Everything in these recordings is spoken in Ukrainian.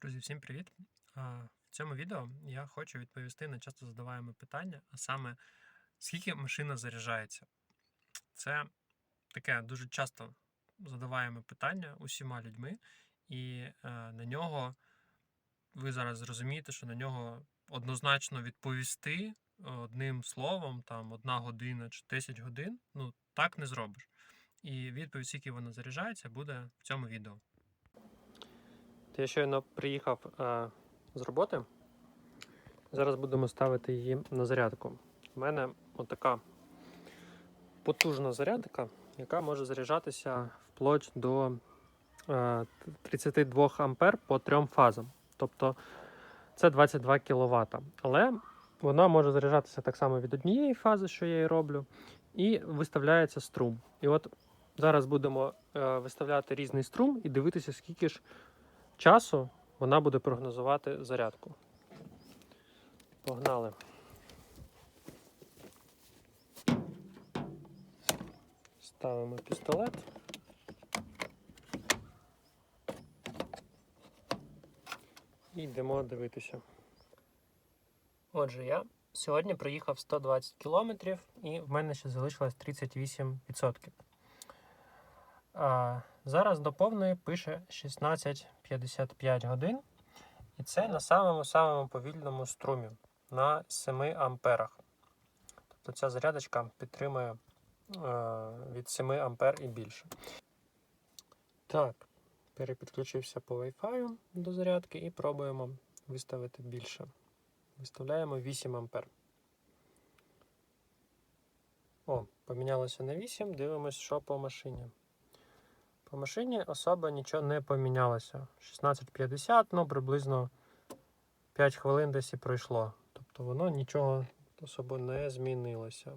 Друзі, всім привіт! В цьому відео я хочу відповісти на часто задаваємо питання, а саме скільки машина заряджається. Це таке дуже часто задаваємо питання усіма людьми, і е, на нього ви зараз зрозумієте, що на нього однозначно відповісти одним словом, там одна година чи 10 годин, ну так не зробиш. І відповідь, скільки вона заряджається, буде в цьому відео. Я щойно приїхав е, з роботи. Зараз будемо ставити її на зарядку. У мене отака потужна зарядка, яка може заряджатися вплоть до е, 32 ампер по трьом фазам. Тобто це 22 кВт. Але вона може заряджатися так само від однієї фази, що я її роблю, і виставляється струм. І от зараз будемо е, виставляти різний струм і дивитися, скільки ж часу вона буде прогнозувати зарядку. Погнали. Ставимо пістолет. І йдемо дивитися. Отже, я сьогодні проїхав 120 кілометрів і в мене ще залишилось 38%. А, зараз до повної пише 16,55 годин. І це на самому-самому повільному струмі на 7 амперах. Тобто ця зарядочка підтримує е, від 7 ампер і більше. Так, перепідключився по Wi-Fi до зарядки і пробуємо виставити більше. Виставляємо 8 ампер. О, помінялося на 8. Дивимось, що по машині. По машині особо нічого не помінялося. 16.50, ну приблизно 5 хвилин десь і пройшло. Тобто воно нічого особо не змінилося.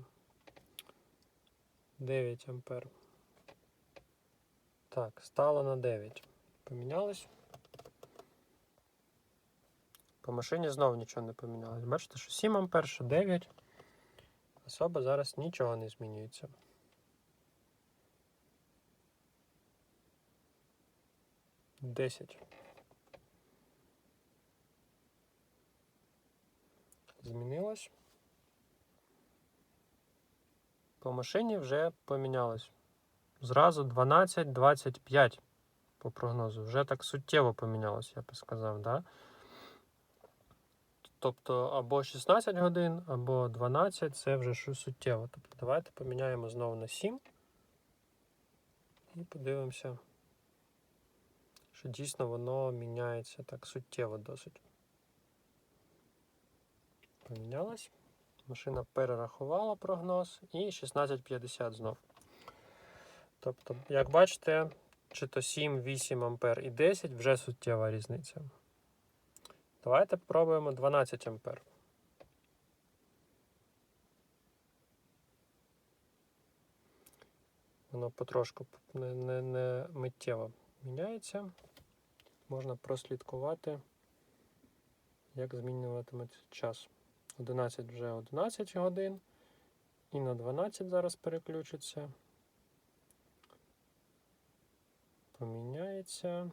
9 ампер. Так, стало на 9. Помінялось. По машині знову нічого не помінялось. Бачите, що 7 ампер, що 9. Особо зараз нічого не змінюється. Десять. Змінилось. По машині вже помінялось. Зразу 12-25 по прогнозу. Вже так суттєво помінялось, я би сказав, да? Тобто або 16 годин, або 12 це вже суттєво. Тобто давайте поміняємо знову на 7 і подивимося що дійсно воно міняється так суттєво досить. Помінялось. Машина перерахувала прогноз і 1650 знов. Тобто, як бачите, чи то 7, 8 ампер і 10 вже суттєва різниця. Давайте спробуємо 12 ампер. Воно потрошку не, не, не миттєво міняється. Можна прослідкувати, як змінюватиметься час. 11 вже 11 годин. І на 12 зараз переключиться. Поміняється.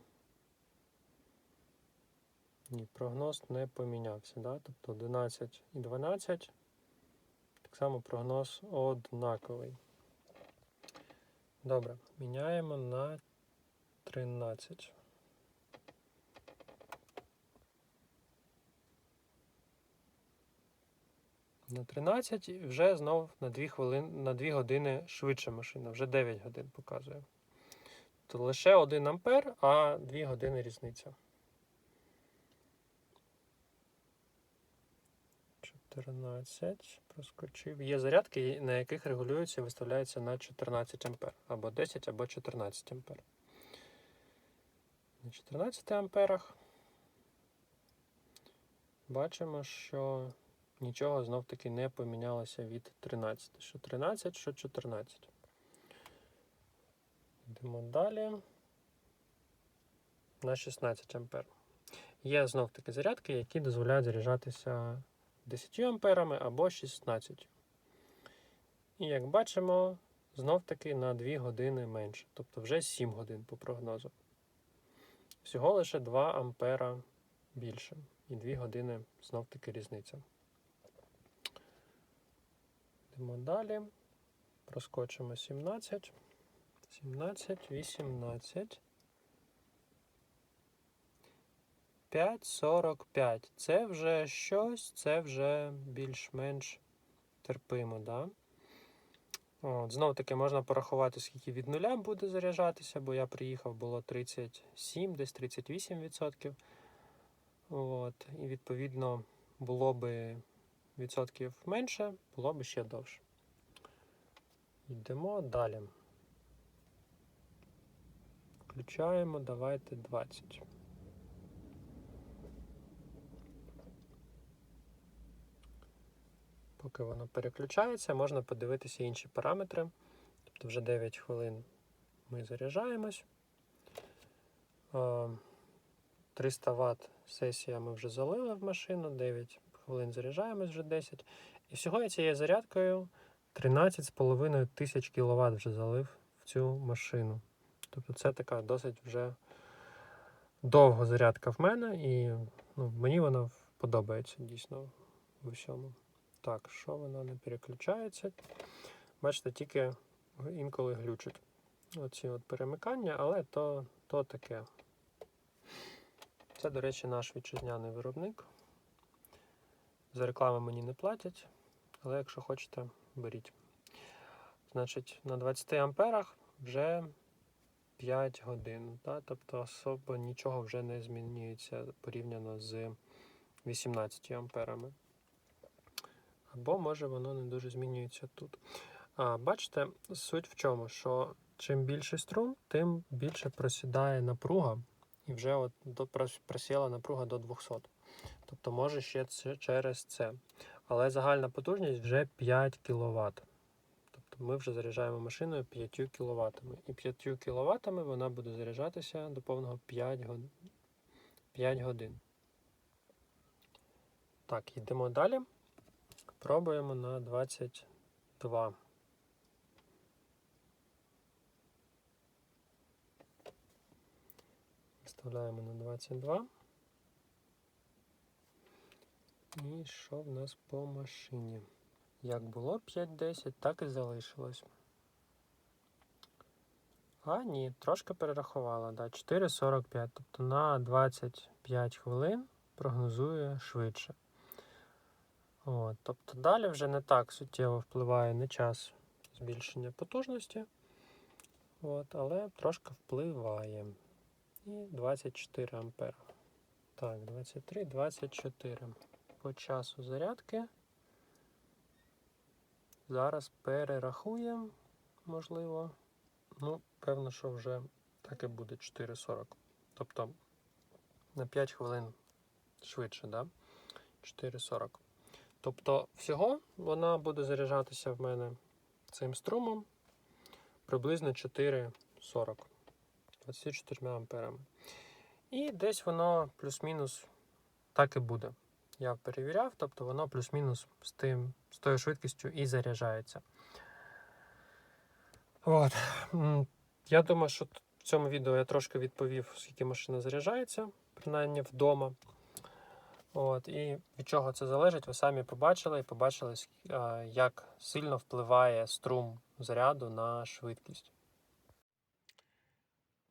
Ні, прогноз не помінявся. Да? Тобто 11 і 12. Так само прогноз однаковий. Добре, міняємо на 13. На 13 і вже знов на 2 хвилин, на 2 години швидше машина, вже 9 годин показує. То лише 1 ампер, а 2 години різниця. 14. Проскочив. Є зарядки, на яких регулюється і виставляється на 14 ампер. Або 10, або 14 ампер. На 14 амперах бачимо, що нічого знов-таки не помінялося від 13. Що 13, що 14. Йдемо далі. На 16 ампер. Є знов-таки зарядки, які дозволяють заряджатися 10 амперами або 16. І як бачимо, знов-таки на 2 години менше. Тобто вже 7 годин по прогнозу. Всього лише 2 ампера більше. І 2 години знов таки різниця. Йдемо далі. Проскочимо 17. 17, 18. 5,45. Це вже щось, це вже більш-менш терпимо, да? От, знову таки можна порахувати, скільки від нуля буде заряджатися, бо я приїхав, було 37, десь 38%. От, і відповідно було би відсотків менше, було б ще довше. Йдемо далі. Включаємо, давайте 20. Поки воно переключається, можна подивитися інші параметри. Тобто вже 9 хвилин ми заряджаємось. Е, 300 Вт сесія ми вже залили в машину, 9 хвилин заряджаємось вже 10. І всього я цією зарядкою 13,5 тисяч кВт вже залив в цю машину. Тобто це така досить вже довга зарядка в мене, і ну, мені вона подобається дійсно в усьому. Так, що вона не переключається? Бачите, тільки інколи глючить. Оці от перемикання, але то, то таке. Це, до речі, наш вітчизняний виробник. За рекламу мені не платять, але якщо хочете, беріть. Значить, на 20 амперах вже 5 годин. Да? Тобто особо нічого вже не змінюється порівняно з 18 амперами. Або може воно не дуже змінюється тут. А, Бачите, суть в чому, що чим більший струм, тим більше просідає напруга, і вже от просіла напруга до 200. Тобто може ще це через це. Але загальна потужність вже 5 кВт. Тобто ми вже заряджаємо машиною 5 кВт. І 5 кВт вона буде заряджатися до повного 5 годин. 5 годин. Так, йдемо далі. Пробуємо на 22. Вставляємо на 22. І що в нас по машині? Як було 5-10, так і залишилось. А, ні, трошки перерахувала, да, 4,45. Тобто на 25 хвилин прогнозує швидше. От, тобто далі вже не так суттєво впливає на час збільшення потужності, от, але трошки впливає. І 24 ампера. Так, 23, 24. По часу зарядки. Зараз перерахуємо, можливо. Ну, певно, що вже так і буде 4,40. Тобто на 5 хвилин швидше, да? 4,40. Тобто, всього вона буде заряджатися в мене цим струмом приблизно 4,40 24 амперами. І десь воно плюс-мінус так і буде. Я перевіряв, тобто воно плюс-мінус з тим, з тою швидкістю і заряджається. От. Я думаю, що в цьому відео я трошки відповів, скільки машина заряджається, принаймні вдома. От, і від чого це залежить, ви самі побачили і побачили, як сильно впливає струм заряду на швидкість.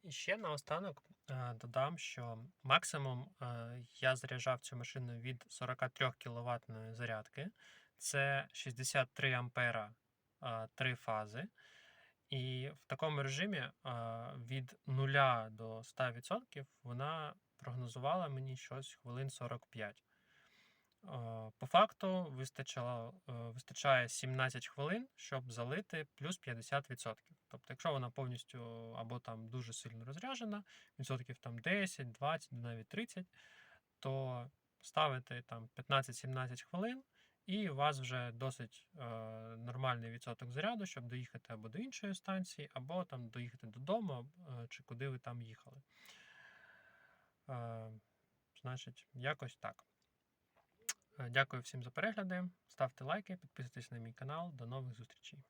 І ще наостанок е, додам, що максимум е, я заряджав цю машину від 43 кВт зарядки. Це 63 ампера е, три фази. І в такому режимі е, від 0 до 100% вона прогнозувала мені щось хвилин 45. Е, По факту вистачало, е, вистачає 17 хвилин, щоб залити плюс 50%. Тобто, якщо вона повністю або там дуже сильно розряджена, відсотків там 10, 20, навіть 30, то ставите там 15-17 хвилин, і у вас вже досить е, нормальний відсоток заряду, щоб доїхати або до іншої станції, або там доїхати додому, е, чи куди ви там їхали. Е, значить, якось так. Е, Дякую всім за перегляди. Ставте лайки, підписуйтесь на мій канал. До нових зустрічей.